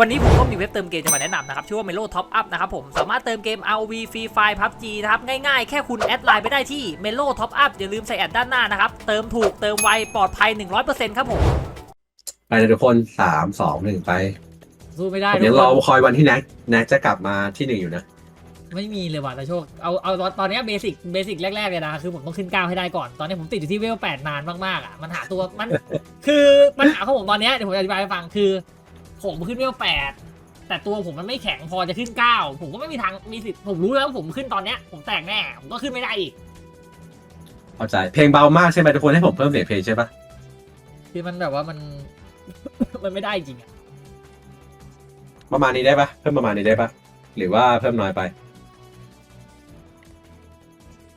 วันนี้ผมก็มีเว็บเติมเกมจะมาแนะนำนะครับ ชื่อว่า Melo Top Up นะครับผม สามารถเติมเกม ROV Free Fire PUBG นะครับ ง่ายๆ แค่คุณแอดไลน์ไปได้ที่ Melo Top Up อย่าลืมใส่แอดด้านหน้านะครับ เติมถูกเติมไว ปลอดภัย 100%ครับผม ไปเลยทุกคนสามสองหนึ่งไปสู้ไม่ได้ผมทุยักงครอนคอยวันที่แน็กแน็กจะกลับมาที่หนึ่งอยู่นะ ไม่มีเลยว่ะตาโชค เอาเอาตอนตอนเนี้เบสิกเบสิกแรกๆเลยนะ คือผมต้องขึ้นก้าวให้ได้ก่อน ตอนนี้ผมติดอยู่ที่เวลแปดนานมากๆอะ มันหาตัวมัน คือปัญหาของผมตอนเนี้ยเดี๋ยวผมจะอธิบายให้ฟังคือ ผมขึ้นเวลแปดแต่ตัวผมมันไม่แข็งพอจะขึ้นเก้าผมก็ไม่มีทางมีสิทธิ์ผมรู้แล้วว่าผมขึ้นตอนเนี้ยผมแตกแน่ผมก็ขึ้นไม่ได้อีกเข้าใจเพลงเบามากใช่ไหมทุกคนให้ผมเพิ่มเสียงเพลงใช่ปะคือมันแบบว่ามัน มันไม่ได้จริงอะประมาณนี้ได้ปะเพิ่มประมาณนี้ได้ปะหรือว่าเพิ่มน้อยไป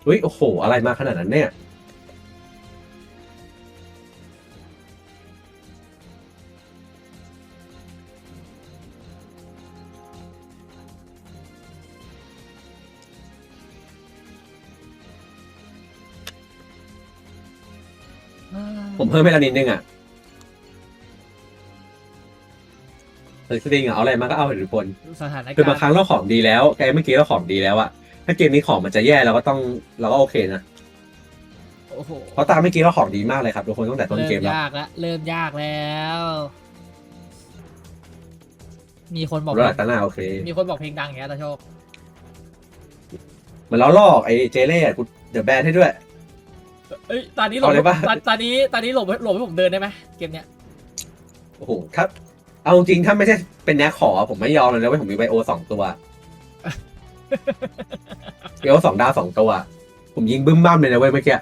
อุ้ยโอ้โห อะไรมาขนาดนั้นเนี่ย เพิ่มให้ละนิดนึงอะแต่จริงๆอะเอาอะไรมาก็เอาเถอะทุกคนสถานการณ์คือบางครั้งเราของดีแล้วแกเมื่อกี้เราของดีแล้วอะถ้าเกมนี้ของมันจะแย่เราก็ต้องเราก็โอเคนะโอ้โหเพราะตามเมื่อกี้เราของดีมากเลยครับทุกคนตั้งแต่ต้นเริ่เกมมแล้วยากแล้วเริ่มยากแล้ว มีคนบอกระดับตาหน้าโอเค มีคนบอกเพลงดังอย่างเงี้ยตาโชคเหมือนเราลอกไอ้เจเล่อะกูเดี๋ยวแบนให้ด้วย เอ้ยตอนนี้หลบเอาเลยปะ ตอนตอนนี้ตอนนี้หลบหลบให้ผมเดินได้ไหมเกมเนี้ยโอ้โหถ้าเอาจริงๆถ้าไม่ใช่เป็นแนกขอผมไม่ยอมเลยนะเว่าผมมีไบโอสองตัวไบโอสองดาวสองตัว ผมยิงบึ้มบ้ามเลยนะเว้ยเมื่อกี้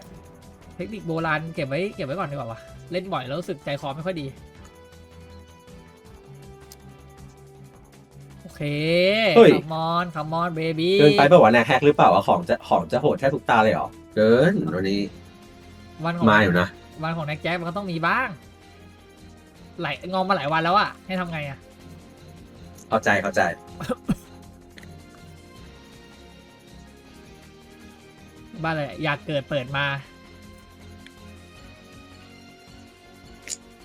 เทคนิคโบราณเก็บไว้เก็บไว้ก่อนดีกว่าวะเล่นบ่อยแล้วรู้สึกใจคอไม่ค่อยดี โอเคคัมอนคัมอนเบบี้เกินไปเปล่าวะแนกแฮกหรือเปล่าอะของจะของจะโหดแค่ทุกตาเลยเหรอเกินวันนี้ วันของมาอยู่นะ วันของแน็กแจ็คมันก็ต้องมีบ้างไหลงอมมาหลายวันแล้วอะให้ทำไงอะเข้าใจเข้าใจ บ้านอะไรอยากเกิดเปิดมา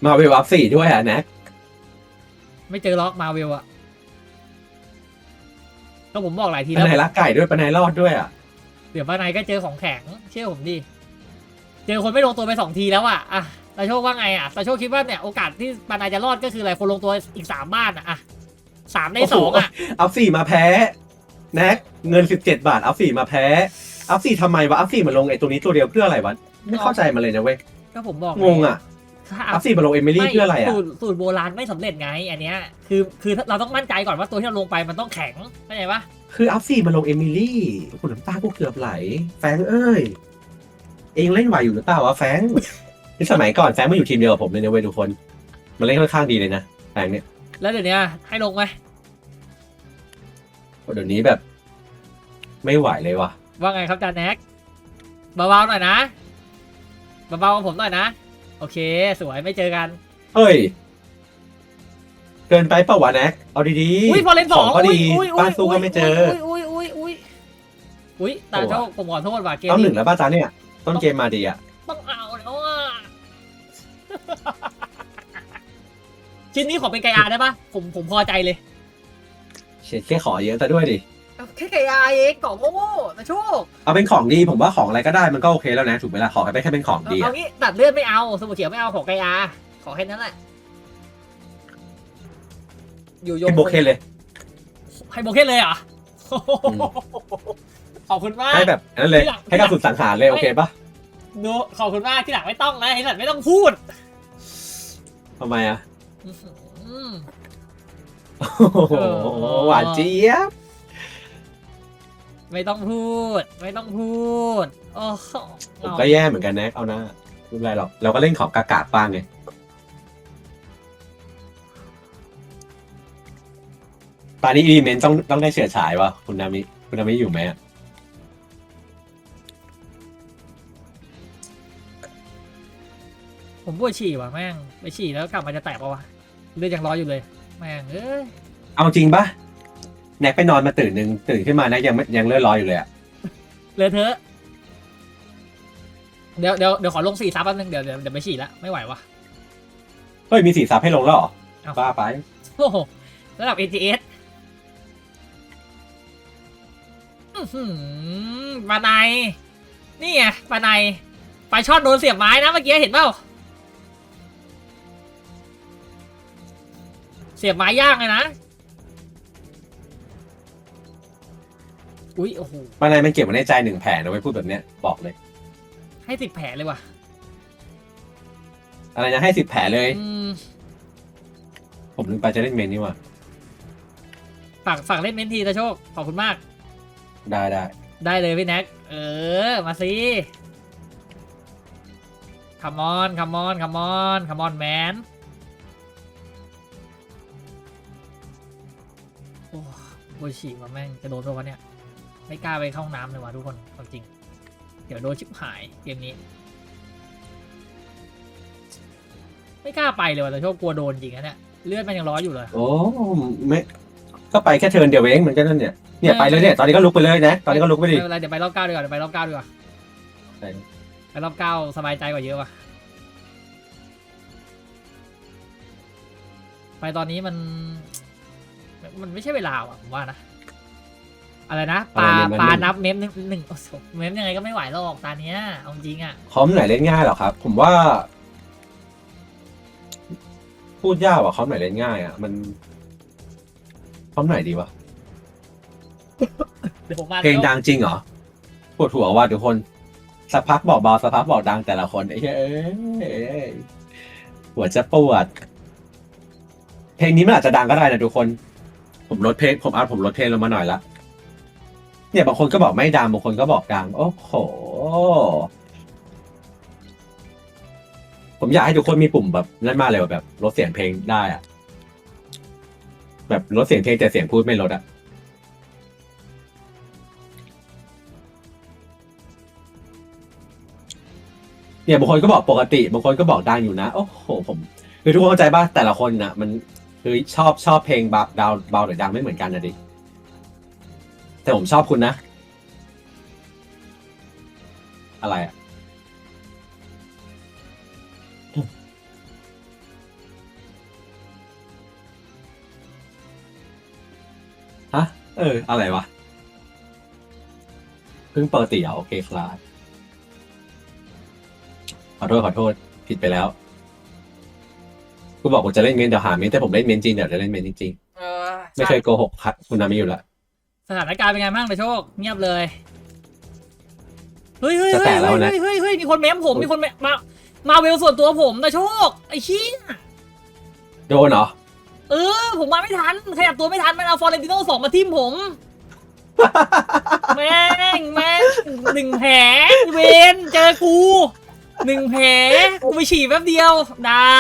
มาเวลอัพสี่ด้วยอะแน็กไม่เจอล็อกมาเวลอะก็ผมบอกหลายทีปัแล้วนไนรักไก่ด้วยปันไนรอดด้วยอะเดี๋ยวบ้านไหนก็เจอของแข็งเชื่อผมดิ เจอคนไม่ลงตัวไปสองทีแล้วอะอะตาโชคว่าไงอะตาโชคคิดว่าเนี่ยโอกาสที่บ้านไหนจะรอดก็คืออะไรคนลงตัวอีกสามบ้านอะอะสามในสองอะอัพสี่มาแพ้แน็กเงินสิบเจ็ดบาทอัพสี่มาแพ้อัพสี่ทำไมวะอัพสี่มาลงไอ้ตัวนี้ตัวเดียวเพื่ออะไรวะไม่เข้าใจมันเลยนะเว้ยก็ผมบอกงงอะถ้าอัพสี่มาลงเอมิลี่เพื่ออะไรอะสูตรสูตรโบราณไม่สำเร็จไงอันเนี้ยคือคือเราต้องมั่นใจก่อนว่าตัวที่เราลงไปมันต้องแข็งเข้าใจปะคืออัพสี่มาลงเอมิลี่คุณน้ำตากูเกือบไหล แฟรงค์เอ้ย เองเล่นไหวอยู่หรือเปล่าวะแฟรงค์ที่สมัยก่อนแฟรงค์มาอยู่ทีมเดียวกับผมเลยนะเว้ยทุกคน มันเล่นค่อนข้างดีเลยนะแฟรงค์เนี่ยแล้วเดี๋ยวนี้ให้ลงไหมเดี๋ยวนี้แบบ ไม่ไหวเลยว่ะ ว่าไงครับจานแน็กเบาๆหน่อยนะเบาๆกับผมหน่อยนะ โอเค สวยไม่เจอกันเฮ้ย เกินไปเปล่าวะแน็กเอาดีๆอุ้ยพอเล่นสองก็ดีอุ้ยบ้านสู้ก็ไม่เจออุ้ยอุ้ยอุ้ยอุ้ยตาโชคผมขอโทษว่ะเกมต้องหนี้นึ่งแล้วป้าจ๊ะเนี่ย ต้นเกมมาดีอะต้องเอาแล้วอะ ชิ้นนี้ขอเป็นไกอาได้ปะผมผมพอใจเลยเช็ดแค่ขอเยอะซะด้วยดิ แค่ไกอาเองกล่องโง่ๆนะโชคเอาเป็นของดีผมว่าของอะไรก็ได้มันก็โอเคแล้วนะถูกไหมล่ะขอให้เป็นแค่เป็นของดีเอาอะงี้ตัดเลือดไม่เอา สมุนเขียวไม่เอาขอไกอาขอแค่นั้นแหละ อยู่ยงให้โบเคนเลยให้โบเคนเลยเหรออม ขอบคุณมาก ให้แบบนั้นเลยที่หลังให้กระสุนสังหารเลยโอเคปะโนขอบคุณมากที่หลังไม่ต้องนะไอ้สัตว์ไม่ต้องพูดทำไมอะอืมโอ้โหหวานเจี๊ยบ ไม่ต้องพูด ไม่ต้องพูดโอ้โหผมก็แย่เหมือนกันนะเอาหน้าไม่เป็นไรหรอกเราก็เล่นของกากาบ้างไงตอนนี้อีเมนต้องต้องได้เฉื่อยฉายวะคุณนามิ คุณนามิอยู่ไหมอะ ผมปวดฉี่ว่ะแม่งไปฉี่แล้วกลับมาจะแตกปะวะเลือดยังร้อนอยู่เลย แม่งเอ้ยเอาจริงปะแน็กไปนอนมาตื่นหนึ่งตื่นขึ้นมาแน็กยังไม่ยังเลือดร้อนอยู่เลยอะเหลือเธอะเดี๋ยวเดี๋ยวเดี๋ยวขอลงสี่ซับแป๊บนึงเดี๋ยวเดี๋ยวเดี๋ยวไปฉี่ละไม่ไหววะเฮ้ยมีสีซับให้ลงแล้วเหรอเอ้าบ้าไปโอ้โหระดับ AGS อื้อหือปลาในนี่ไงปลาในปลาช่อนโดนเสียบไม้นะเมื่อกี้เห็นเปล่า เสียบไม้ย่างเลยนะ อุ๊ยโอ้โหปานายมันเก็บไว้ในใจหนึ่งแผลนะไว้พูดแบบเนี้ยบอกเลย ให้ติดแผลเลยว่ะอะไรนะให้สิบแผลเลย อืมผมลืมไปจะเล่นเมนนี่ว่ะฝากฝากเล่นเมนทีนะโชค ขอบคุณมาก ได้ได้ได้เลยพี่แน็ก เออ มาสิคัมอนคัมอนคัมอนคัมอนแมน โหฉีกว่าแม่งจะโดนตัววะเนี่ย ไม่กล้าไปเข้าห้องน้ำเลยว่ะทุกคนความจริง เดี๋ยวโดนชิบหายเกมนี้ ไม่กล้าไปเลยว่ะแต่โชคกลัวโดนจริงนะเนี่ยเลือดมันยังร้อยอยู่เลย โอ้ไม่ก็ไปแค่เทิร์นเดียวเองมันก็นั่นเนี่ยเนี่ยไปเลยเนี่ยตอนนี้ก็ลุกไปเลยนะตอนนี้ก็ลุกไปดิไม่เป็นไรเดี๋ยวไปรอบเก้าดีกว่าเดี๋ยวไปรอบเก้าดีกว่าใช่ไปรอบเก้าสบายใจกว่าเยอะว่ะไปตอนนี้มัน มันไม่ใช่เวลาว่ะผมว่านะ อะไรนะปลาปลานับเมมหนึ่งหนึ่งโอ้โหเมมยังไงก็ไม่ไหวหรอกตาเนี้ยเอาจริงอะคอมไหนเล่นง่ายหรอครับ ผมว่า พูดยากว่ะคอมไหนเล่นง่ายอะ มันคอมไหนดีวะเดี๋ยวผมมาเพลงดังจริงเหรอปวดหัวว่ะทุกคนสักพักบอกเบาสักพักบอกดังแต่ละคนไอ้เหี้ยเอ้ยหัวจะปวด เพลงนี้มันอาจจะดังก็ได้นะทุกคน ผมลดเพลงผมอาผมลดเพลงลงมาหน่อยละเนี่ยบางคนก็บอกไม่ดังบางคนก็บอกดังโอ้โห ผมอยากให้ทุกคนมีปุ่มแบบนั่นมากเลยว่ะแบบลดเสียงเพลงได้อะแบบลดเสียงเพลงแต่เสียงพูดไม่ลดอะเนี่ยบางคนก็บอกปกติบางคนก็บอกดังอยู่นะ โอ้โหผมคือทุกคนเข้าใจป่ะแต่ละคนน่ะมัน คือชอบชอบเพลงเบดาวเบาหรือดังไม่เหมือนกันนะดิ แต่ผมชอบคุณนะ อะไรอะฮะ เออ อะไรวะ เพิ่งปกติเหรอะโอเคครับ ขอโทษ ขอโทษ ผิดไปแล้ว กูบอกผมจะเล่นเมนเดี๋ยวหาเมนแต่ผมเล่นเมนจริงเดี๋ยวจะเล่นเมนจริงเออๆไม่เคยโกหกครับคุณนามิอยู่แล้วสถานการณ์เป็นไงบ้างนะโชค เงียบเลยเฮ้ยเฮ้ยจะเฮ้แตะยแล้วนะเฮ้ยเฮ้ยเฮ้ยมีคนเมมผมมีคนเมมมามาเวลส่วนตัวผมนะโชคไอ้ชี้ยโดนเหรอเออ ผมมาไม่ทันขยับตัวไม่ทันมันเอาฟอร์เรนติโน่สองมาทิ่มผมแม่งแม่งหนึ่งแผลเวนเจอกู หนึ่งแผลกูไปฉี่แป๊บเดียว ได้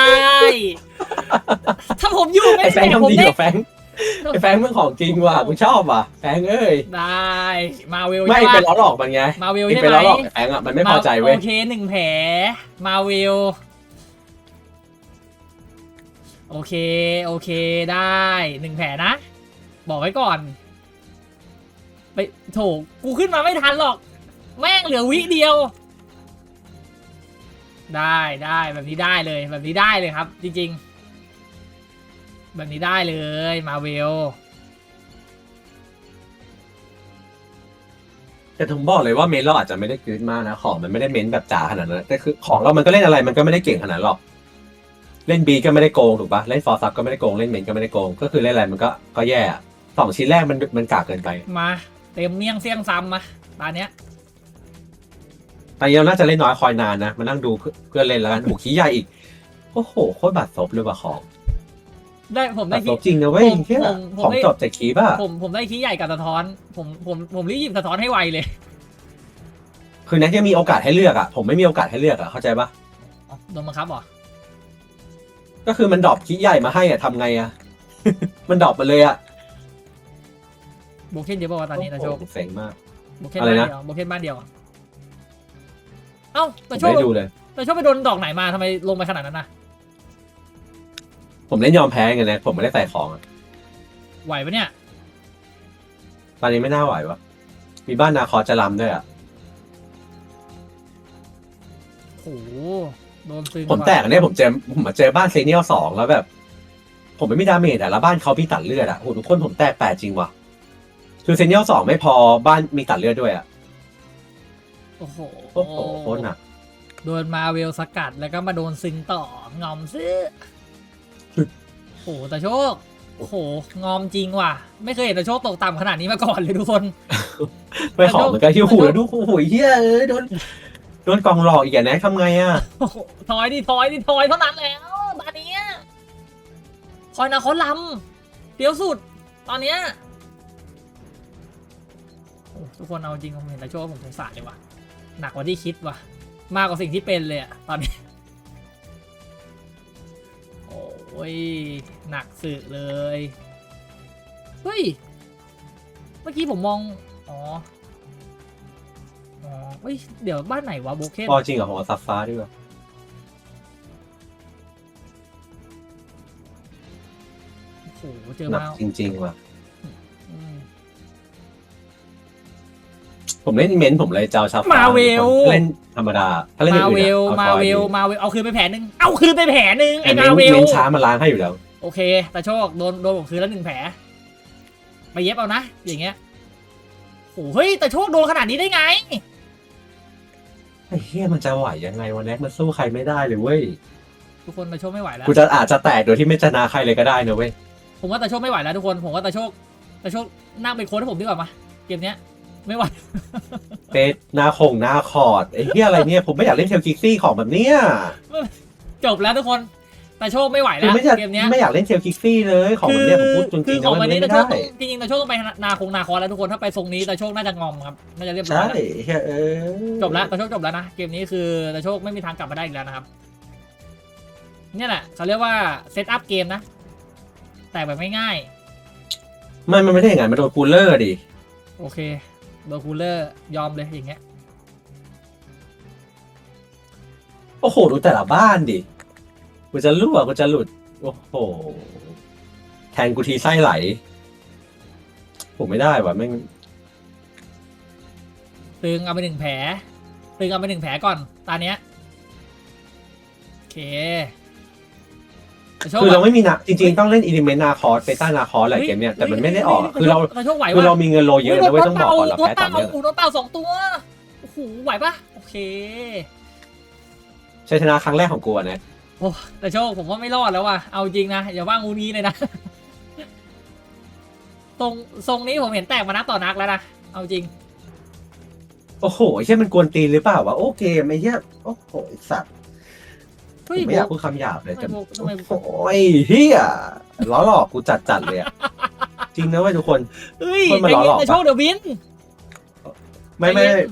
ถ้าผมอยู่ไม่ไอ้แฟงได้ผมทำดีได้กว่าแฟงไอ้แฟงมึงของจริงว่ะกูชอบว่ะแฟงเอ้ยได้ มาเวลไม่ใช่ไปปะล้อหลอกมันไงมาเวลเองใช่ไปไหมล้อหลอกไอ้แฟงอะมันไม่พอใจเว้ยโอเคหนึ่งแผลมาเวล โอเค โอเคได้หนึ่งแผลนะ บอกไว้ก่อน ไปโถกูขึ้นมาไม่ทันหรอก แม่งเหลือวิเดียว ได้ได้แบบนี้ได้เลยแบบนี้ได้เลยครับ จริง ๆ แบบนี้ได้เลยมาเวลแต่ผมบอกเลยว่าเมนเราอาจจะไม่ได้กรีดมากนะของมันไม่ได้เมนแบบจ๋าขนาดนั้นแต่คือของเรามันก็เล่นอะไรมันก็ไม่ได้เก่งขนาดนั้นหรอก เล่นบีก็ไม่ได้โกงถูกปะเล่นฟอร์ซับก็ไม่ได้โกงเล่นเมนก็ไม่ได้โกงก็คือเล่นอะไรมันก็ก็แย่อะสองชิ้นแรกมันมันกากเกินไปมา เต็มเมี่ยงเสี่ยงซ้ำมาตอนเนี้ย ตอนนี้เราน่าจะเล่นน้อยคอยนานนะ มานั่งดูเพื่อเพื่อนเล่นแล้วกันโอ้โหขี้ใหญ่อีก โอ้โหโคตรบาดซบเลยว่ะของได้ผมบาได้ดซคิบจริงนะเว้ยผมเหี้ยผมผมของได้จบจากคีป่ะผมผมได้คีย์ใหญ่กับสะท้อน ผมผมผมรีบหยิบสะท้อนให้ไวเลย คือแน็กยังมีโอกาสให้เลือกอะ ผมไม่มีโอกาสให้เลือกอะเข้าใจปะโดนบังคับเหรอก็คือมันดรอปขี้ใหญ่มาให้อะทำไงอะ มันดรอปมาเลยอะโบเคนเยอะป่าวะตอนนี้นะโชคโอ้โหเซ็งมาก โบเคนอะไรบ้านนะ เดียวโบเคนบ้านเดียวอะ เอ้าผแต่มโชคไม่ได้ดูเลย แต่โชคไปโดนดอกไหนมาทำไมลงไปขนาดนั้นนะผมเล่นยอมแพ้ไงนะ ผมไม่ได้ใส่ของอะไหวปะเนี่ย ตอนนี้ไม่น่าไหววะมีบ้านนาคอจะลำด้วยอะโหโดนซึงผมแตกเนี่ยผมเจอผมมาเจอบ้านเซเนียลสองแล้วแบบ ผมไม่มีดาเมจอะแล้วบ้านเขามีตัดเลือดอะโหทุกคนผมแตกแปดจริงว่ะคือเซนเนียลสองไม่พอบ้านมีตัดเลือดด้วยอะ โอ้โหโอ้โหโคตรหนักโดนมาเวลสกัดแล้วก็มาโดนซึงต่องอมซื้อโอ้โหแต่โชค โอ้โห งอมจริงว่ะ ไม่เคยเห็นแต่โชคตกต่ำขนาดนี้มาก่อนเลยทุกคนไปขอเหมือนกันที่หูแล้วดูโอ้โหเฮียเอ้ยโดนโดนกล่องหลอกอีกอะแนะทำไงอะโอ้โหถอยดิถอยดิถอยเท่านั้นแล้วตอนเนี้ยคอยนะเขาลำเดี๋ยวสุด ตอนเนี้ยโอ้ทุกคนเอาจริงผมเห็นแต่โชคผมสงสารเลยว่ะ หนักกว่าที่คิดว่ะ มากกว่าสิ่งที่เป็นเลยอะตอนนี้ โอ้ย หนักสึเลย เฮ้ย เมื่อกี้ผมมอง อ๋อ อ๋อเฮ้ย เดี๋ยวบ้านไหนวะโบเคนพอจริงเหรอผมเอาซับฟ้าด้วยโอ้โหเจอหนักมาจริงๆว่ะ ผมเล่นเมนต์ผมเลยเจ้าชาฟ้ามาเวล เล่นธรรมดา ถ้าเล่นอย่มางเวอื่นลอะมาเอาเวลทอยมาเวล เอาคืนไปแผลหนึ่งเอาคืนไปแผลหนึ่งแต่ไอ้เมมานต์เวลเมนต์ช้ามาล้างให้อยู่แล้ว โอเคแต่โชคโดนโดนผมคืนแล้วหนึ่งแผลไปเย็บเอานะ อย่างเงี้ยโอ้โหเฮ้ยแต่โชคโดนขนาดนี้ได้ไง ไอ้เฮียมันจะไหวยังไงวันแรกมันสู้ใครไม่ได้เลยเว้ย ทุกคนแต่โชคไม่ไหวแล้ว กูจะอาจจะแตกโดยที่ไม่ชนะใครเลยก็ได้นะเว้ย ผมว่าแต่โชคไม่ไหวแล้วทุกคน ผมว่าแต่โชคแต่โชคนั่งเป็นโค้ชให้ผมดีกว่ามาเกมเนี้ย ไม่ไหวเตะหน้าคงหน้าคอร์ดไอ้เฮียอะไรเนี่ยผมไม่อยากเล่นเทลกิกซี่ของแบบเนี้ยจบแล้วทุกคนแต่โชคไม่ไหวคืแล้อวไม่อยากเกมเนี้ยไม่อยากเล่นเทลกิกซี่เลยของแบบเนี้ยผมพูดจคืริองๆขนะองว่าวัมันนนี้เล่นแต่ไม่โชคได้ต้องจริงๆแต่โชคต้องไปนาคงนาคอแล้วทุกคนถ้าไปทรงนี้แต่โชคน่าจะงอมครับน่าจะเรียบร้อยใช่แล้วเฮียเออจบแล้วแต่โชคจบแล้วนะเกมนี้คือแต่โชคไม่มีทางกลับมาได้อีกแล้วนะครับเนี่ยแหละเขาเรียกว่าเซตอัพเกมนะแต่แบบไม่ง่ายไม่มันไม่ได้อย่างนั้นมันโดนคูลเลอร์ดิโอเค โดนคูลเลอร์ยอมเลยอย่างเงี้ย โอ้โห ดูแต่ละบ้านดิ กูจะรั่วกูจะหลุด โอ้โห แทนกูทีไส้ไหล ผมไม่ได้ว่ะแม่งตึงเอาไปหนึ่งแผลตึงเอาไปหนึ่งแผลก่อน ตาเนี้ย โอเคแต่โช คคือเราอะไม่มีนะจริงๆต้องเล่นอิเลเมนต์นาคอร์สเบต้านาคอร์สอะไรเกมเนี่ยแต่มันไม่ได้ออกอะคือเราแต่โชคไหวคือเราวะมีเงินโลเยอะนะเว้ยต้องบอกก่อนเราโดนแพ้เต่าต่อเนื่องโดนเต่าสองตัวโอ้โหไหวปะโอเคชัยชนะครั้งแรกของกูอะนะโอ้แต่โชคผมว่าไม่รอดแล้วว่ะเอาจริงนะอย่าว่างูนี้เลยนะตรงทรงนี้ผมเห็นแตกมานักต่อนักแล้วนะเอาจริง โอ้โหไอ้เหี้ยมันกวนตีนหรือเปล่าวะโอเคไอ้เหี้ยโอ้โหไอ้สัตว์เฮ้ยผมไม่อยากพูดคำหยาบเลยแต่ทำไมทำไมโอ้ยเฮียล้อหลอกกูจัดจัดๆเลยอะจริงนะเว้ยทุกคน เฮ้ยคนมันใจล้อหเย็ลนอกแต่โชคเดี๋ยวบิน ไม่ไม่ใจเย็น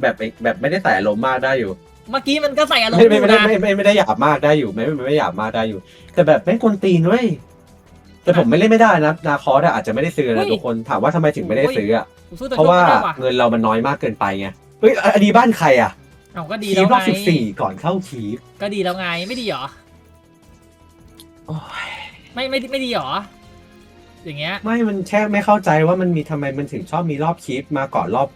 แบบแบบไม่ได้ใส่อารมณ์มากได้อยู่ เมื่อกี้มันก็ใส่อารมณ์ไม่อไม่ยู่ไม่ได้นะ ไม่ไม่ไม่ได้หยาบมากได้อยู่ ไม่ไม่ไม่ได้หยาบมากได้อยู่ แต่แบบไม่งกวนตีนเว้ยแต่ผมไม่เล่นไม่ได้นะนาคอร์ดอะอาจจะไม่ได้ซื้อนะทุกคนถามว่าทำไมถึงไม่ได้ซื้ออะผมสู้แต่เพโชราะคว่าไม่ได้ว่ะเงินเรามันน้อยมากเกินไปไงเฮ้ยอันนี้บ้านใครอะ เอาก็ดีคีแล้บวรอบไงสิบสี่ก่อนเข้าคีบก็ดีแล้วไงไม่ดีเหรอ โอ้ยไม่ไม่ไม่ดีเหรอ อย่างเงี้ย ไม่มันแค่ไม่เข้าใจว่ามันมีทำไมมันถึงชอบมีรอบคีบมาก่อนรอบ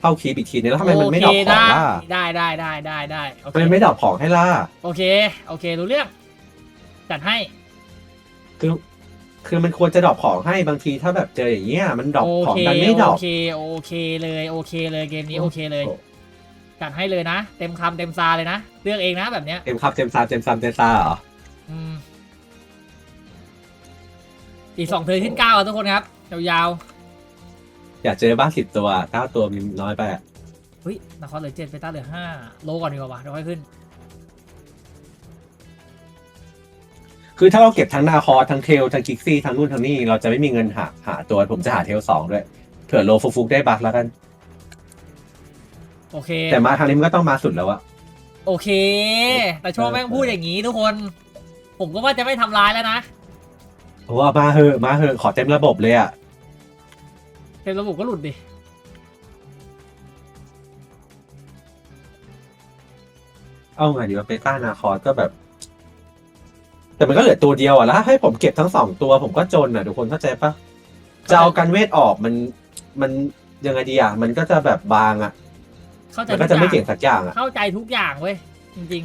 เข้าคีบอีกทีนึงแล้วทำไมมันไม่ดรอปโเคของล่ะได้ได้ได้ได้ได้โอทำเคไมไม่ดรอปของให้ล่ะโอเค โอเค รู้เรื่อง จัดให้ คือ คือมันควรจะดรอปของให้บางทีถ้าแบบเจออย่างเงี้ยมันดรอปโอของเคกันไม่ดรอโอป เค โอเคเลย โอเคเลย เกมนี้โอ้โอเคเลย จัดให้เลยนะ เต็มคำเต็มซาเลยนะ เลือกเองนะแบบเนี้ย เต็มครับเต็มซามเต็มซามเต็มซาเหรออืมอีกสองเทิร์นขึ้นเก้าอะทุกคนครับ ยาวอยากเจอบ้างสิบตัวเก้าตัวมันน้อยไปอะๆเฮ้ยนครเหลือเจ็ดเปต้าเหลือห้าโลก่อนดีกว่าวะเดี๋ยวค่อยขึ้น คือถ้าเราเก็บทั้งนาคอร์ทั้งเทลทั้งกิกซี่ทั้งนู่นทั้งนี่เราจะไม่มีเงินหาหาตัวผมจะหาเทลสองด้วยเผื่อโลฟุกฟุกได้บักแล้วกัน โอเค แต่มาทางนี้มันก็ต้องมาสุดแล้วอะโอเค แต่โชว์แม่งพูดอย่างนี้ทุกคน ผมก็ว่าจะไม่ทำร้ายแล้วนะเพราะว่ามาเหอะมาเหอะขอเต็มระบบเลยอะเต็มระบบก็หลุดดิ เอาไงดีว่าเปต้านาคอร์ก็แบบ แต่มันก็เหลือตัวเดียวอะแล้วให้ผมเก็บทั้งสองตัวผมก็จนอะทุกคนเข้าใจปะจะเอากันเวทออกมันมันยังไงดีอะมันก็จะแบบบางอะ เข้าใจมันทุก็กจะอไม่ย่างเก่งสักอย่างอะเข้าใจทุกอย่างเว้ยจริง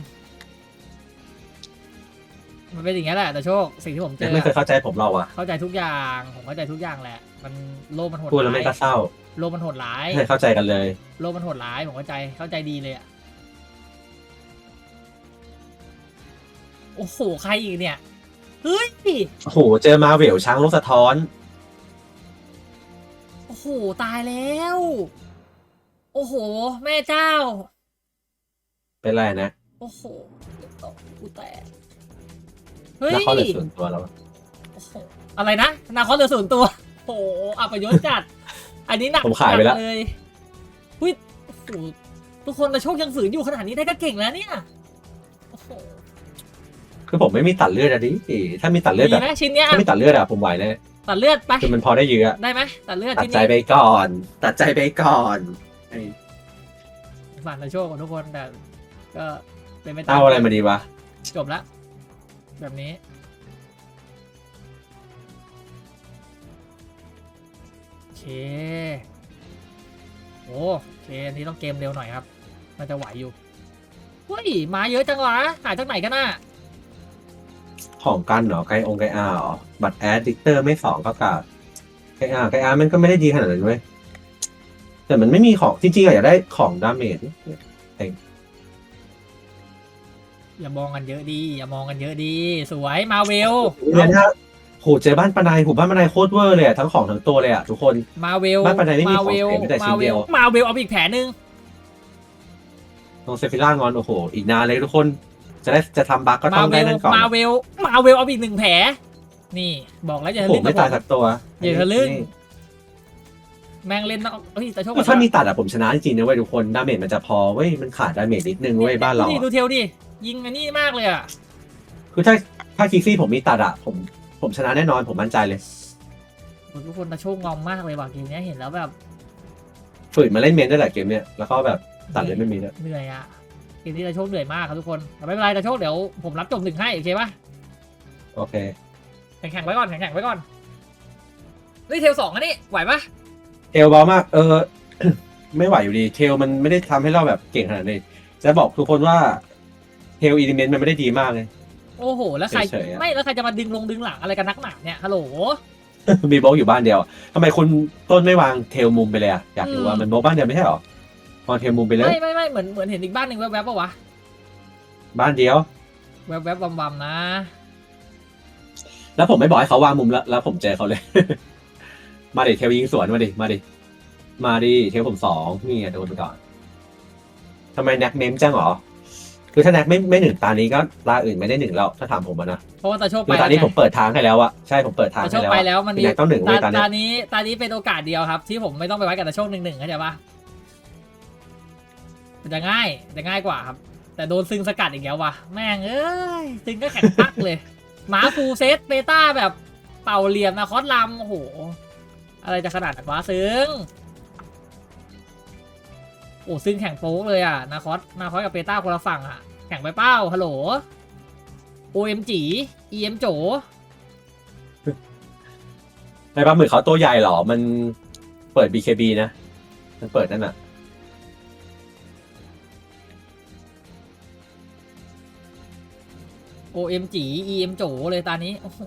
ๆอืมันเป็นอย่างนี้ยแหละแต่โชคสิ่งที่ผมเจแต่อไม่เคยเข้าใจผมเราอะเข้าใจทุกอย่างผมเข้าใจทุกอย่างแหละ มันโลกมันโหดพูดแล้วไม่ร้ายก็เศร้าโลกมันโหดร้าย ไม่เคยเข้าใจกันเลย โลกมันโหดร้ายผมเข้าใจเข้าใจดีเลยอะโอ้โหใครอีกเนี่ยเฮ้ยโอ้โห เจอมาเวลช้างลูกสะท้อน โอ้โหตายแล้ว โอ้โห แม่เจ้า เป็นไรนะโอ้โหตกกูแตกเฮ้ย แล้วเขาเหลือส่วนตัวแล้วอะโอ้โหอะไรนะนาคอสเหลือศูนย์ตัว โอ้โหอัปยศจัด อันนี้หนักผมขายไปแล้ว หนักเลยหุ้ยโอ้โหทุกคนแต่โชคยังฝืนอยู่ขนาดนี้ได้ก็เก่งแล้วเนี่ย โอ้โหคือผมไม่มีตัดเลือดอะดิถ้ามีตัดเลือดมีแบบไหมชิ้นเนี้ยถ้ามีตัดเลือดอะผมไหวเลยตัดเลือดไป คือมันพอได้เยอะได้ไหมตัดเลือดตัดชิ้นใจนี้ไปก่อน ตัดใจไปก่อนไอ้ ฝันแต่โชคของทุกคนแต่ก็เป็นไปตามเอาอะไรมาดีวะ จบละ แบบนี้ โอเคโอ้โอเคอันนี้ต้องเกมเร็วหน่อยครับมันจะไหวอยู่เฮ้ยมาเยอะจังวะหาจากไหนกันน่ะ ของกันเหรอไกองไกอาเหรอบัตรแอดดิกเตอร์ไม่สองก็กาดไกอาไกอามันก็ไม่ได้ดีขนาดนั้นเว้ย แต่มันไม่มีของจริงๆอะอยากได้ของดาเมจอย่ามองกันเยอะดีอย่ามองกันเยอะดี สวยมาเวลเนี่ยนะโหเจอบ้านปนายโหบ้านปนายโคตรเวอร์เลยอะทั้งของทั้งตัวเลยอะทุกคนมาเวลบ้านปันใดไม่มีมาเวลของเสียไม่แต่ชิ้มานเดีเวยวลมาเวลเอาไปอีกแผลหนึ่งตรงเซฟิล่างอนโอ้โหอีกนานเลยทุกคนจะได้จะทำบัคก็ต้มาองเวได้ลนั่นก่อนมาเวลมาเวลเอาไปอีกหนึ่งแผลนี่ บอกแล้วอย่าโอ้ทะโหลึ่งไม่กับตายผมสักตัวอย่าทะลึ่งนี่ แมงเล่นนะเฮ้ยแต่โชคถ้ามีตัดอะผมชนะจริงๆนะเว้ยทุกคนดาเมจมันจะพอเว้ยมันขาดดาเมจนิดนึงเว้ยบ้านเราดูดิอะดูเทลดิยิงอันนี้มากเลยอะคือถ้าถ้าคิกซี่ผมมีตัดอะผมผมชนะแน่นอนผมมั่นใจเลยโอ้ทุกคนตะโชคงอมมากเลยว่ะเกมเนี้ยเห็นแล้วแบบฝืนมาเล่นเมนได้แหละเกมเนี้ยแล้วก็แบบตัดเลยไม่มีแล้วยเหนื่อยอะเกมนี้ตะโชคเหนื่อยมากครับทุกคนแต่ไม่เป็นไรตะโชคเดี๋ยวผมรับจบหนึ่งให้โอเคปะโอเคแข่งๆไว้ก่อนแข่งๆไว้ก่อนนี่เทลสองอันนี้ไหวปะ เทลเบามาก เออ ไม่ไหวอยู่ดี เทลมันไม่ได้ทำให้เราแบบเก่งขนาดนี้จะบอกทุกคนว่าเทลอีลิเมนต์มันไม่ได้ดีมากเลย โอ้โห แล้วใครเฉยๆอะ ไม่แล้วใครจะมาดึงลงดึงหลังอะไรกันนักหนาเนี่ยฮัลโหล มีโบล็อกอยู่บ้านเดียวทำไมคุณต้นไม่วางเทลมุมไปเลยอะอยากรู้ว่าอืม มันโบล็อกบ้านเดียวไม่ใช่หรอวางเทลมุมไปเลย ไม่ไม่ไม่เหมือนเหมือนเห็นอีกบ้านหนึ่งแวบๆปะวะบ้านเดียว แวบๆวำๆนะ แล้วผมไม่บอกให้เขาวางมุมแล้วแล้วผมเจอเขาเลย มาดิเทลยิงสวนมาดิมาดิมาดิเทลผมสองนี่ไงโดนไปก่อนทำไมแน็กเมมจังหรอคือถ้าแน็กไม่ไม่หนึ่งตานี้ก็ตาอื่นไม่ได้หนึ่งแล้วถ้าถามผมอะนะเพราะว่าตะโชคคืไปอตาแล้วนี้ไงผมเปิดทางให้แล้วอะใช่ผมเปิดทางตาโชให้คแล้วไปอะแล้วมันคือมีแน็กต้องหนึ่งตาเว้ยตาเนี้ตายนี้ตานี้เป็นโอกาสเดียวครับ ที่ผมไม่ต้องไปไว้กับตะโชคหนึ่งหนึ่งเข้าใจปะมันจะง่ายจะง่ายกว่าครับ แต่โดนซึงสกัดอีกแล้ววะแม่งเอ้ยซึงก็แข็งปักเลยหมาฟูลเซตเบต้าแบบเป่าเหลี่ยมนะคอสลำโอ้โห อะไรจะขนาดนั้นวะซึงโอ้ซึงแข่งโป๊กเลยอะนาคอสนาคอสกับเบต้าคนละฝั่งอะ แข่งไปเป้าฮัลโหล OM จี EM โจในปลาหมึกเขาตัวใหญ่เหรอ มันเปิด BKB นะ มันเปิดนั่นอะ OM จี EM โจเลยตานี้ โอ้โห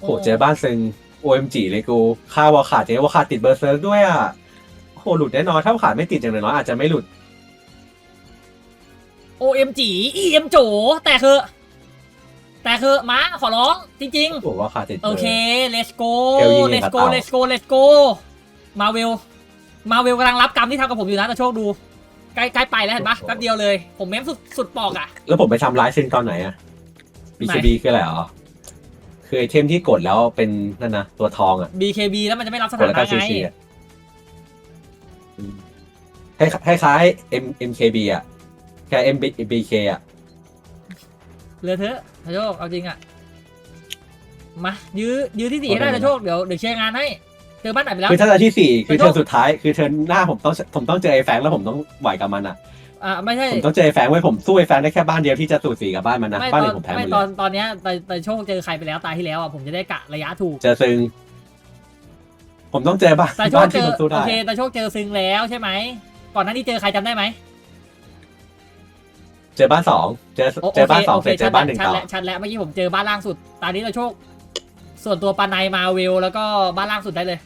โหเจอบ้านซึง OMG เลยกูค่าวอลขาดเจอวอลขาดติดเบอร์เซิร์กด้วยอะโอ้โหหลุดแน่นอน ถ้าวอลขาดไม่ติดอย่างน้อยอาจจะไม่หลุด OM จี EM โจแต่คือ แต่คือม้าขอร้องจริงโอ้โหวอลขาดติดๆบร์โอเค let's go เทลยิงไง let's go ครับ let's go let's go มาเวลมาเวลกำลังรับกรรมที่ทำกับผมอยู่นะแต่โชคดู ใกล้ใกล้ไปแล้วเห็นปะแป๊บเดียวเลย ผมเม้มสุดสุดปอกอะ แล้วผมไปทำร้ายซึงตอนไหนอะ BKB คืออะไรอ๋อ คือไอเทมที่กดแล้วเป็นนั่นนะตัวทองอะ BKB แล้วมันจะไม่รับสกดถาแล้วนะก็ไงชีอะอืมคล้ายคล้ายๆ M MKB อะแค่ MBK อะเหลือเถอะแต่โชคเอาจริงอะ มายื้อยื้อที่สี่ให้ได้แต่โชคเดี๋ยวเดี๋ยวเชียร์งานให้ เจอบ้านไหนไปแล้ว คือถ้าเทิร์นที่สี่คือขอโทษเทิร์นสุดท้ายคือเทิร์นหน้าผมต้องผมต้องเจอไอ้แฟงแล้วผมต้องไหวกับมันอะ อ่าไม่ใช่ผมต้องเจอไอ้แฟงไว้ผมสู้ไอ้แฟงได้แค่บ้านเดียวที่จะสูสีกับบ้านมันนะไม่บ้านตออื่นนผมแพ้หมไม่ดตเลอนยตอนเนี้ยแต่แต่โชคเจอใครไปแล้วตาที่แล้วอะผมจะได้กะระยะถูก เจอซึง ผมต้องเจอบ้านแต่โชคบ้านเจที่อมันสู้โอได้เคแต่โชคเจอซึงแล้วใช่ไหมก่อนหน้านี้เจอใครจำได้ไหมเจอบ้านสองเจอโอเจอบ้านสองโคเสร็จเจอบ้านหนึ่งชัดต่อแล้วชัดแล้วเมื่อกี้ผมเจอบ้านล่างสุด ตอนนี้เราโชค ส่วนตัวปานายมาเวลแล้วก็บ้านล่างสุดได้เลย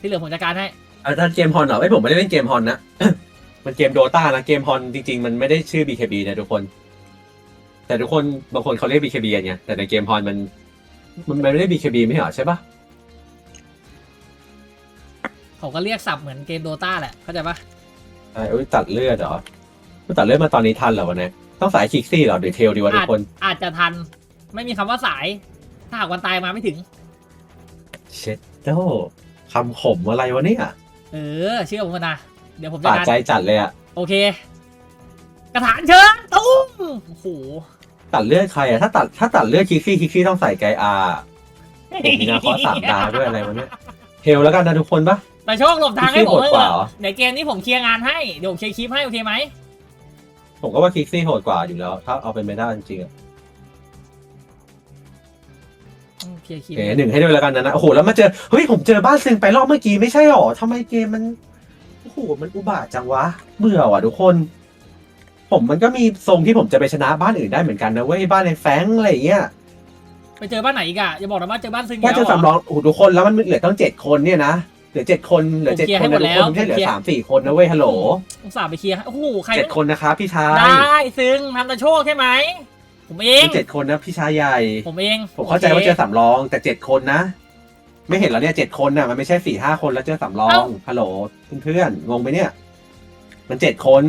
ที่เหลือผมจัดการให้ อาจารย์เกมฮอนเหรอไอ้ยผมไม่ได้เล่นเกมฮอนนะ มันเกมโดตานะเกมฮอนจริง ๆ มันไม่ได้ชื่อ BKB นะทุกคน แต่ทุกคนบางคนเขาเรียก BKB กันไงแต่ในเกมฮอนมันมัน มันไม่ได้ BKB ไม่ใช่เหรอใช่ปะเขาก็เรียกสับเหมือนเกมโดตาแหละเข้าใจปะใช่อุ๊ยตัดเลือดเหรอตัดเลือดมาตอนนี้ทันเหรอวะเนี่ยต้องสายคิกซี่เหรอหรือเทลดีวะทุกคนอาจจะทัน ไม่มีคำว่าสาย ถ้าหากวันตายมาไม่ถึง เช็ดโต้คำขมอะไรวะเนี่ยเออเชื่อผมก่อนนะ เดี๋ยวผมจัดปาดการใจจัดเลยอะโอเค กระถางเชิญตุ้มโอ้โหตัดเลือดใครอะถ้าตัดถ้าตัดเลือดคิกซี่คิกซี่ต้องใส่ไกอาผมมีนาคอสสามดาวด้วยอะไรวะเนี่ยเทลแล้วกันนะทุกคนปะ แต่โชคหลบทางให้ผมคิกซี่เลยโหดกว่าเหรอ เดี๋ยวเกมนี้ผมเคลียร์งานให้ เดี๋ยวผมเคลียร์คลิปให้โอเคไหมผมก็ว่าคิกซี่โหดกว่าอยู่แล้ว ถ้าเอาเป็นไปได้จริงๆอะอืมเคลียร์คลิปโอเคหนึ่งให้ด้วยแล้วกันนะนะโอ้โหแล้วมาเจอเฮ้ยผมเจอบ้านซึงไปรอบเมื่อกี้ไม่ใช่หรอทำไมเกมมันโอ้โหมันอุบาทจังวะ เบื่อว่ะทุกคน ผมมันก็มีทรงที่ผมจะไปชนะบ้านอื่นได้เหมือนกันนะเว้ยบ้านในแฟรงค์อะไรอย่างเงี้ยไปเจอบ้านไหนอีกอะอย่าบอกนะว่าเจอบ้านซึ่งว่าเจอแล้วสำรองโอ้โหทุกคนแล้วมันเหลือตั้งเจ็ดคนเนี่ยนะเหลือเจ็ดคนเหลือเจ็ดผมเคลียร์คนให้นะหมทุดกแล้วคนไม่ใช่เหลืผมเคลีอยร์สามสี่คนนะเว้ยฮัลโหลอุตส่าห์ไปเคลียร์ให้โอ้โหใครเจ็ดคนนะครับพี่ชายได้ซึ่งทำแต่โชคใช่ไหมผมเองมีเจ็ดคนนะพี่ชายใหญ่ ผมเอง ผมเข้าใจว่าเจอสำรองแต่เจ็ดคนนะ ไม่เห็นแล้วเนี่ยเจ็ดคนน่ะมันไม่ใช่สี่ห้าคนแล้วเจอสำรองฮัลโหลเพื่อนๆงงไหมเนี่ย มันเจ็ดคน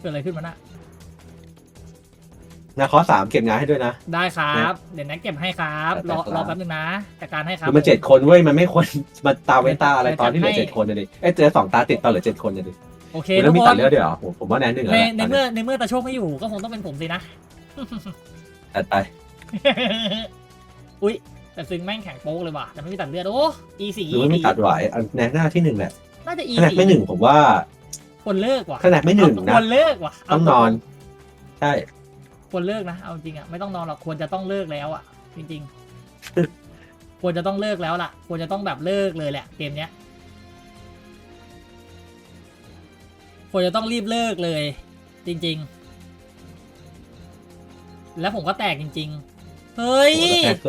เกิดอะไรขึ้นมาน่ะนะข้อสามเก็บงานให้ด้วยนะ ได้ครับ เดี๋ยวนักเก็บให้ครับรอได้ครับรอแป๊บนึงนะจัดการให้ครับคือมันเจ็ดคนเว้ยมันไม่ควรมาตาเว้นตาอะไรไม่ตอนที่เหลือให้เจ็ดคนเลยดิเอ้ยเจอสองตาติดตอนเหลือเจ็ดคนเลยดิโอเคมันทุต้อกงมีคตัดนเลือดเดี๋ยวผมผมว่าแน่หนึ่งในแล้วในเมื่อในเมื่อตาโชคไม่อยู่ก็คงต้องเป็นผมสินะตัดไป อุ้ยแต่ซึ่งแม่งแข็งโป๊กเลยว่ะแต่ไม่มีตัดเลือดโอ้อีสีหรือว่าไม่ตัดไหวอันแนกหน้าที่หนึ่งแหละน่าจะอีขนาดสีไม่หนึ่งผมว่าคนเลิกว่ะขนาดไม่หนึ่งคนะวรเลิกว่ะเาต้องนอน ใช่ควรเลิกนะ เอาจริงอะไม่ต้องนอนหรอกควรจะต้องเลิกแล้วอะ จริง ๆ ควรจะต้องเลิกแล้วล่ะ ควรจะต้องแบบเลิกเลยแหละเกมเนี้ย ควรจะต้องรีบเลิกเลย จริง ๆ แล้วผมก็แตกจริง ๆ เฮ้ย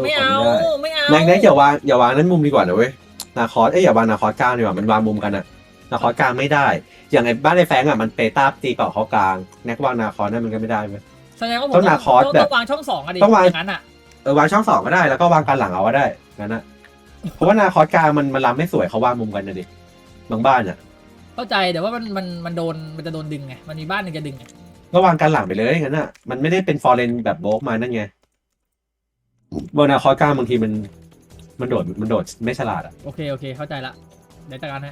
ไม่เอา ไม่เอา แนกแนกอย่าวางอย่าวางนั้นมุมดีกว่านะเว้ยนาคอสเอ้ยอย่าวางนาคอสกลางดีกว่ามันวางมุมกันอะนาคอสกลางไม่ได้ อย่างไอ้บ้านในแฟงอะมันเปต้าตีเกาะเขากลางแนกวางนาคอสนั่นมันก็ไม่ได้ไหมแสดงว่าผมต้องนาคอร์สต้องแบบต้องวางช่องสองอะดิต้องวางอย่างนั้นอะเออวางช่องสองก็ได้แล้วก็วางกันหลังเอาก็ได้งั้นอะเพราะว่านาคอสกลางมันมันรำไม่สวยเขาวางมุมกันนะดิบางบ้านอะเข้าใจแต่ว่ามันมันมันโดนมันจะโดนดึงไงมันมีบ้านหนึ่งจะดึงไงก็วางกันหลังไปเลยงั้นอะมันไม่ได้เป็นฟอร์เรนแบบโบกมานั่นไง บนนาคอสกลางบางทีมัน มันโดดมันโดดไม่ฉลาดอะโอเค โอเค เข้าใจละเดี๋ยวจัดการให้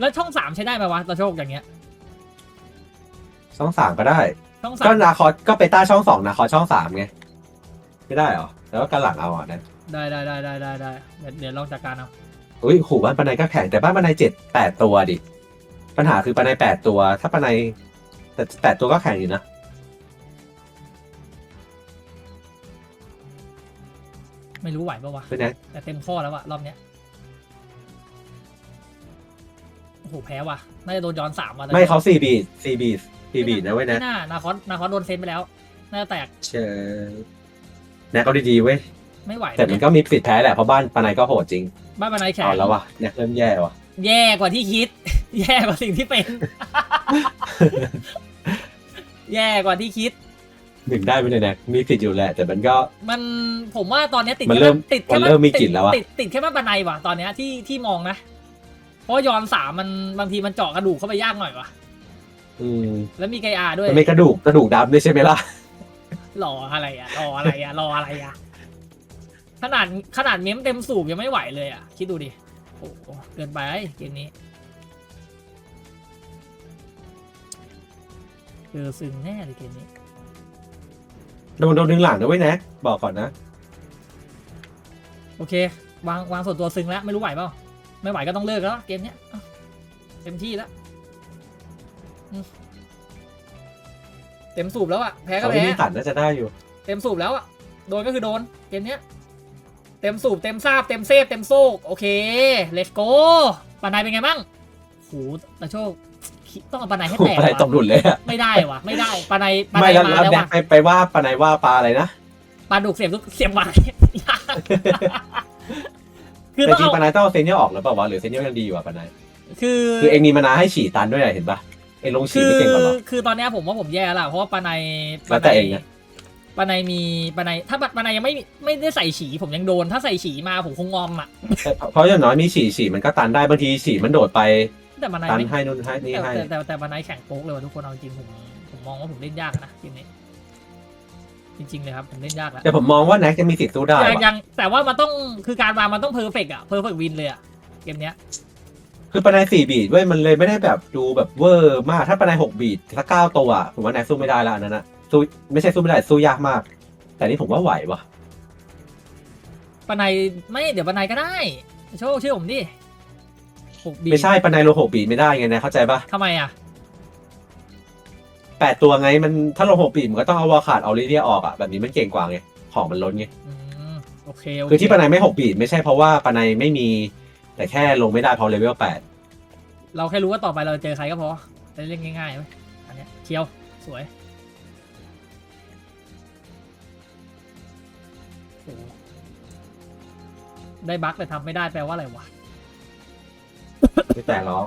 แล้วช่องสามใช้ได้ไหมวะตาโชคอย่างเงี้ย ช่องสามก็ได้ ช่องสาก็มนาคอสก็เปต้าช่องสองนาคอสช่องสามไงไม่ได้เหรอแล้วก็กันหลังเอาอะนะได้ได้ได้ได้ได้ได้เดี๋ยวเดี๋ยวลองจัดการเอาอุ้ยหูบ้านปานายก็แข็งแต่บ้านปานายเจ็ดแปดตัวดิปัญหาคือปานายแปดตัว ถ้าปานายแต่แปดตัวก็แข็งอยู่นะ ไม่รู้ไหวปะวะคือนะแต่เต็มข้อแล้วอะรอบเนี้ยโอ้โหแพ้ว่ะ น่าจะโดนย้อนสามว่ะไม่เขาซีบีซีบีซีบีนะเว้ยนะไม่น่านาคอสนาคอสโดนเซนไปแล้ว น่าจะแตก เชยแนกเอาดีๆเว้ย ไม่ไหวแต่มันก็มีสิทธิ์แพ้แหละ เพราะบ้านปานายก็โหดจริง บ้านบันไดแข็งเอาแล้ววะแนกเริ่มแย่ว่ะ แย่กว่าที่คิด แย่กว่าสิ่งที่เป็น แย่กว่าที่คิด หนึ่งได้ไหมเนี่ยแนกมีสิทธิ์อยู่แหละ แต่มันก็ มันผมว่าตอนเนี้ยติดมันแค่เริ่มติดแค่มันเริ่มมีกลิ่นแล้วอะ ติดติดแค่บ้านบันไดว่ะตอนเนี้ยที่ที่มองนะ เพราะยอนสามมันบางทีมันเจาะกระดูกเข้าไปยากหน่อยว่ะ อืมแล้วมีไกอาด้วยมันไม่กระดูกกระดูกดำด้วยใช่ไหมล่ะรออะไรอะรออะไรอะรออะไรอะขนาดขนาดเม้มเต็มสูบยังไม่ไหวเลยอะคิดดูดิโอ้โหเกินไปเกมนี้เจอซึงแน่เลยเกมนี้ โดนโดนดึงหลังนะเว้ยแนกบอกก่อนนะ โอเค วางวางส่วนตัวซึงแล้วไม่รู้ไหวเปล่าไม่ไหวก็ต้องเลิกแล้วเกมเนี้ยอะเต็มที่แล้วอืมเต็มสูบแล้วอะแพ้ก็เขาไม่แพ้มีตัดน่าจะได้อยู่ เต็มสูบแล้วอะโดนก็คือโดน เกมเนี้ย เต็มสูบเต็มซาบเต็มเซฟเต็มโซก โอเค เลตโก้ปานายเป็นไงบ้างโหตาโชค ต้องเอาปลาในให้โอ้แตกปลาไหลตว่ะกหลุดเลยอะไม่ได้วะไม่ได้ปลาในปลาในไม่แล้วมาแล้วแล้วแบ็วะคไปไปว่าปลาไหนว่าปลาอะไรนะปลาดุกเสียบลูกเสียบหวานคือแต่ต้องจริงเอาปลาไหนต้องเอาเซนเนียลออกหรือเปล่าวะหรือเซนเนียลยังดีกว่าปลาไหนคือ คือเองมีมานาให้ฉี่ตันด้วยอะเห็นปะเองลงฉี่คือไม่เก่งกว่าหรอ คือตอนเนี้ยผมว่าผมแย่แล้วล่ะเพราะว่าปลาในปแล้ลาวแต่ในเองนะปลาในมีปลาในถ้าปลาในยังไม่ไม่ได้ใส่ฉีผมยังโดน ถ้าใส่ฉีมาผมคงงอมอะแต่เพราะอย่างน้อยมีฉี่ฉี่มันก็ตันได้บางทีฉี่มันโดดไป แต่ปลาในตันไม่ให้นู่นให้นี่แต่ให้แต่แต่แต่ปลาในแข่งโป๊กเลยว่ะทุกคนเอาจริงผมผมมองว่าผมเล่นยากนะเกมนี้จริงๆเลยครับผมเล่นยากแล้วแต่ผมมองว่าแน็กจะมีสิทธิ์สู้ได้ยังว่ะยังแต่ว่ามันต้องคือการวางมันต้องเพอร์เฟกอะเพอร์เฟกวินเลยอะเกมเนี้ยคือปลาไหนสี่บีดเว้ยมันเลยไม่ได้แบบดูแบบเวอร์มากถ้าปลาไหนหกบีดสักเก้าตัวอะผมว่าแน็กสู้ไม่ได้แล้วอันนั้นนะสู้ไม่ใช่สู้ไม่ได้สู้ยากมาก แต่นี่ผมว่าไหวว่ะปลาในไม่เดี๋ยวปลาในก็ได้โชคเชื่อผมดิ หกบีไม่ใช่ปลาไหนโลหกบีดไม่ได้ไงนะเข้าใจปะทำไมอะแปดตัวไงมันถ้าโลหกบีดมันก็ต้องเอาวอลขาดเอาลิเดียออกอะแบบนี้มันเก่งกว่าไงของมันล้นไงอืมโอเคโอเคคือที่ปานัยไม่หกบีดไม่ใช่เพราะว่าปานัยไม่มี แต่แค่ลงไม่ได้เพราะเลเวลแปดเราแค่รู้ว่าต่อไปเราจะเจอใครก็พอจะเล่นง่ายๆไหมอันเนี้ยเคียวสวยโอ้โหได้บั๊กแต่ทำไม่ได้แปลว่าอะไรวะ ไม่แต่หรอก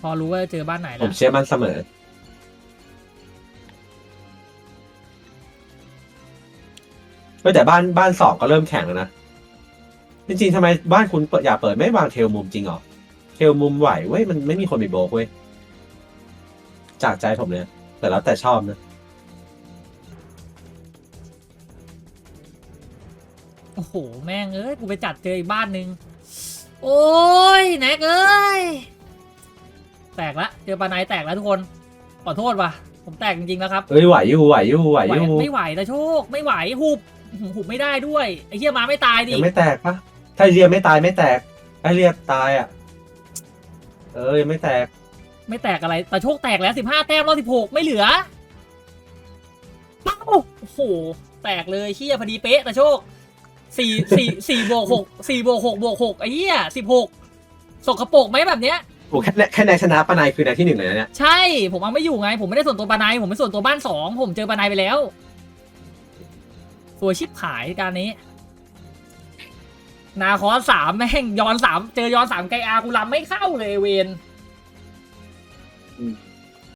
พอรู้ว่าจะเจอบ้านไหนผแล้มวเชื่อมั่นเสมอ เฮ้ยแต่บ้านบ้านสองก็เริ่มแข่งแล้วนะ จริงๆทำไมบ้านคุณเปิดอยากเปิดไม่วางเทลมุมจริงเหรอ เทลมุมไหวเว้ยมันไม่มีคนมีโบกเว้ย จากใจผมเลยแต่แล้วแต่ชอบนะ โอ้โห แม่งเอ้ยกูไปจัดเจออีกบ้านหนึ่ง โอ้ยแน็กเอ้ย แตกละเจอปลาไนแตกแล้วทุกคน ขอโทษว่ะ ผมแตกจริงๆแล้วครับ เอ้ยไหวอยู่ไหวอยู่ไหวไหวอยู่ไม่ไหวนะโชค ไม่ไหวหุบหุบไม่ได้ด้วย ไอ้เหี้ยมาไม่ตายดิ ยังไม่แตกปะถ้าเรียไม่ตายไม่แตกไอเรียตายอะ เออยังไม่แตก ไม่แตกอะไร แต่โชคแตกแล้วสิบห้าแต้มรอบสิบหกไม่เหลือเป้าโอ้โห แตกเลยเชี่ยพอดีเป๊ะแต่โชค สี่สี่สี่บวกหกสี่บวกหกบวกหกไอ้เหี้ยสิบหกสกปรกไหมแบบเนี้ย โอ้แค่แค่ในชนะปานายคือในที่หนึ่งเลยนะเนี่ยใช่ ผมเอาไม่อยู่ไง ผมไม่ได้ส่วนตัวปานายผมไม่ส่วนตัวบ้านสองผมเจอปานายไปแล้วสวยชิบหายการนี้ นาคอสสามแม่งย้อนสามเจอย้อนสามไกอากูรำไม่เข้าเลยเวนอืม